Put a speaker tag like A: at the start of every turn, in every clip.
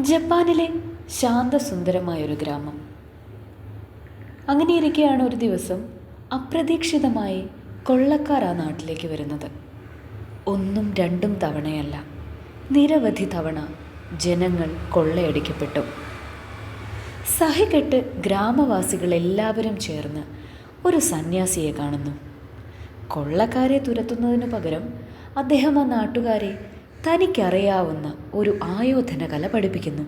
A: ജപ്പാനിലെ ശാന്തസുന്ദരമായൊരു ഗ്രാമം. അങ്ങനെയിരിക്കെയാണ് ഒരു ദിവസം അപ്രതീക്ഷിതമായി കൊള്ളക്കാർ ആ നാട്ടിലേക്ക് വരുന്നത്. ഒന്നും രണ്ടും തവണയല്ല നിരവധി തവണ ജനങ്ങൾ കൊള്ളയടിക്കപ്പെട്ടു. സഹികെട്ട് ഗ്രാമവാസികൾ എല്ലാവരും ചേർന്ന് ഒരു സന്യാസിയെ കാണുന്നു. കൊള്ളക്കാരെ തുരത്തുന്നതിനു പകരം അദ്ദേഹം ആ നാട്ടുകാരെ തനിക്കറിയാവുന്ന ഒരു ആയോധന കല പഠിപ്പിക്കുന്നു.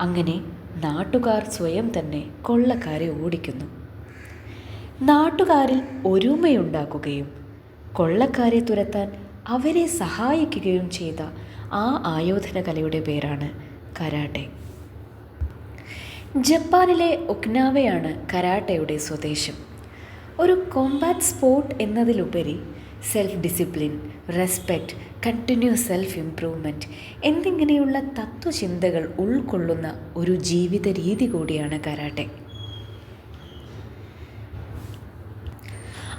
A: അങ്ങനെ നാട്ടുകാർ സ്വയം തന്നെ കൊള്ളക്കാരെ ഓടിക്കുന്നു. നാട്ടുകാരിൽ ഒരുമയുണ്ടാക്കുകയും കൊള്ളക്കാരെ തുരത്താൻ അവരെ സഹായിക്കുകയും ചെയ്ത ആ ആയോധന കലയുടെ പേരാണ് കരാട്ടെ. ജപ്പാനിലെ ഒക്നാവയാണ് കരാട്ടയുടെ സ്വദേശം. ഒരു കോമ്പാറ്റ് സ്പോർട്ട് എന്നതിലുപരി self discipline respect continuous self improvement എന്നിങ്ങനെയുള്ള തത്വചിന്തകൾ ഉൾക്കൊള്ളുന്ന ഒരു ജീവിത രീതി കൂടിയാണ് കരാട്ടെ.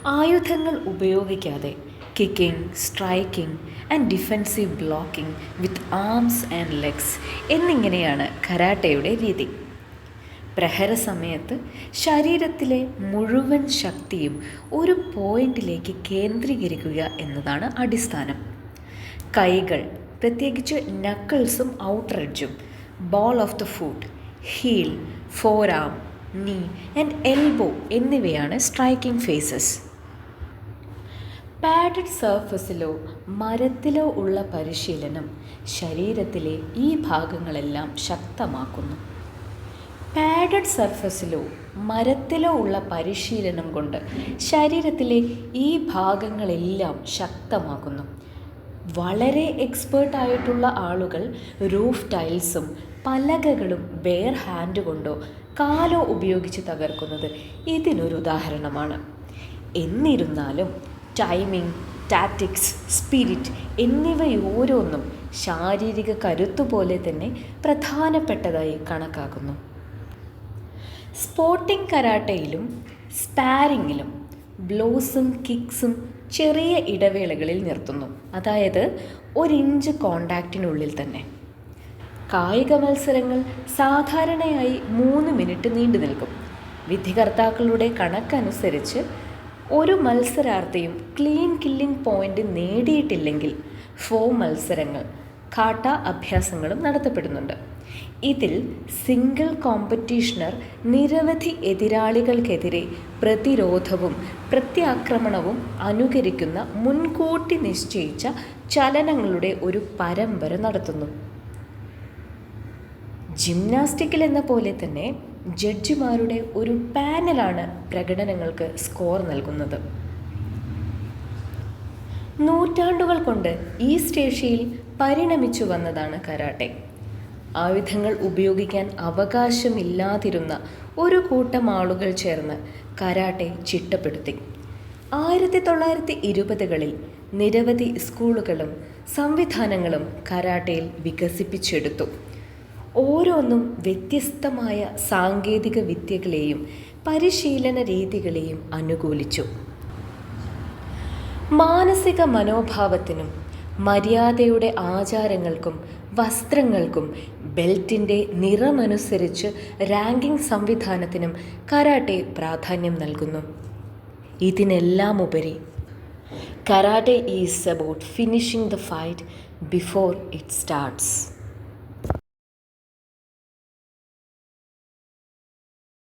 A: ആയുധങ്ങൾ ഉപയോഗിക്കാതെ kicking striking and defensive blocking with arms and legs എന്നിങ്ങനെയാണ് കരാട്ടയുടെ രീതി. പ്രഹര സമയത്ത് ശരീരത്തിലെ മുഴുവൻ ശക്തിയും ഒരു പോയിന്റിലേക്ക് കേന്ദ്രീകരിക്കുക എന്നതാണ് അടിസ്ഥാനം. കൈകൾ പ്രത്യേകിച്ച് നക്കിൾസും outer എഡ്ജും ball of the foot heel arm knee and elbow എന്നിവയാണ് സ്ട്രൈക്കിംഗ് ഫേസസ് പാഡഡ് സർഫസിലോ മരത്തിലോ ഉള്ള പരിശീലനം ശരീരത്തിലെ ഈ ഭാഗങ്ങളെല്ലാം ശക്തമാക്കുന്നു. പാഡഡ് സർഫസിലോ മരത്തിലോ ഉള്ള പരിശീലനം കൊണ്ട് ശരീരത്തിലെ ഈ ഭാഗങ്ങളെല്ലാം ശക്തമാക്കുന്നു. വളരെ എക്സ്പേർട്ട് ആയിട്ടുള്ള ആളുകൾ റൂഫ് ടൈൽസും പലകകളും ബെയർ ഹാൻഡ് കൊണ്ടോ കാലോ ഉപയോഗിച്ച് തകർക്കുന്നത് ഇതിനൊരു ഉദാഹരണമാണ്. എന്നിരുന്നാലും ടൈമിംഗ് ടാറ്റിക്സ് സ്പിരിറ്റ് എന്നിവയോരോന്നും ശാരീരിക കരുത്തുപോലെ തന്നെ പ്രധാനപ്പെട്ടതായി കണക്കാക്കുന്നു. സ്പോർട്ടിംഗ് കരാട്ടയിലും സ്പാരിങ്ങിലും ബ്ലോസും കിക്സും ചെറിയ ഇടവേളകളിൽ നിർത്തുന്നു. അതായത് ഒരിഞ്ച് കോണ്ടാക്റ്റിനുള്ളിൽ തന്നെ. കായിക മത്സരങ്ങൾ സാധാരണയായി മൂന്ന് മിനിറ്റ് നീണ്ടു നിൽക്കും. വിധികർത്താക്കളുടെ കണക്കനുസരിച്ച് ഒരു മത്സരാർത്ഥിയും ക്ലീൻ കില്ലിംഗ് പോയിന്റ് നേടിയിട്ടില്ലെങ്കിൽ ഫോ മത്സരങ്ങൾ കാട്ട അഭ്യാസങ്ങളും നടത്തപ്പെടുന്നുണ്ട്. ഇതിൽ സിംഗിൾ കോമ്പറ്റീഷണർ നിരവധി എതിരാളികൾക്കെതിരെ പ്രതിരോധവും പ്രത്യാക്രമണവും അനുകരിക്കുന്ന മുൻകൂട്ടി നിശ്ചയിച്ച ചലനങ്ങളുടെ ഒരു പരമ്പര നടത്തുന്നു. ജിംനാസ്റ്റിക്കിൽ എന്ന പോലെ തന്നെ ജഡ്ജിമാരുടെ ഒരു പാനലാണ് പ്രകടനങ്ങൾക്ക് സ്കോർ നൽകുന്നത്. നൂറ്റാണ്ടുകൾ കൊണ്ട് ഈസ്റ്റ് ഏഷ്യയിൽ പരിണമിച്ചു വന്നതാണ് കരാട്ടെ. ആയുധങ്ങൾ ഉപയോഗിക്കാൻ അവകാശമില്ലാതിരുന്ന ഒരു കൂട്ടം ആളുകൾ ചേർന്ന് കരാട്ടെ ചിട്ടപ്പെടുത്തി. ആയിരത്തി തൊള്ളായിരത്തി ഇരുപതുകളിൽ നിരവധി സ്കൂളുകളും സംവിധാനങ്ങളും കരാട്ടയിൽ വികസിപ്പിച്ചെടുത്തു. ഓരോന്നും വ്യത്യസ്തമായ സാങ്കേതിക വിദ്യകളെയും പരിശീലന രീതികളെയും അനുകൂലിച്ചു. മാനസിക മനോഭാവത്തിനും മര്യാദയുടെ ആചാരങ്ങൾക്കും വസ്ത്രങ്ങൾക്കും ബെൽറ്റിന്റെ നിറമനുസരിച്ച് റാങ്കിംഗ് സംവിധാനത്തിനും കരാട്ടെ പ്രാധാന്യം നൽകുന്നു. ഇതിനെല്ലാം ഉപരി karate is about finishing the fight before it starts.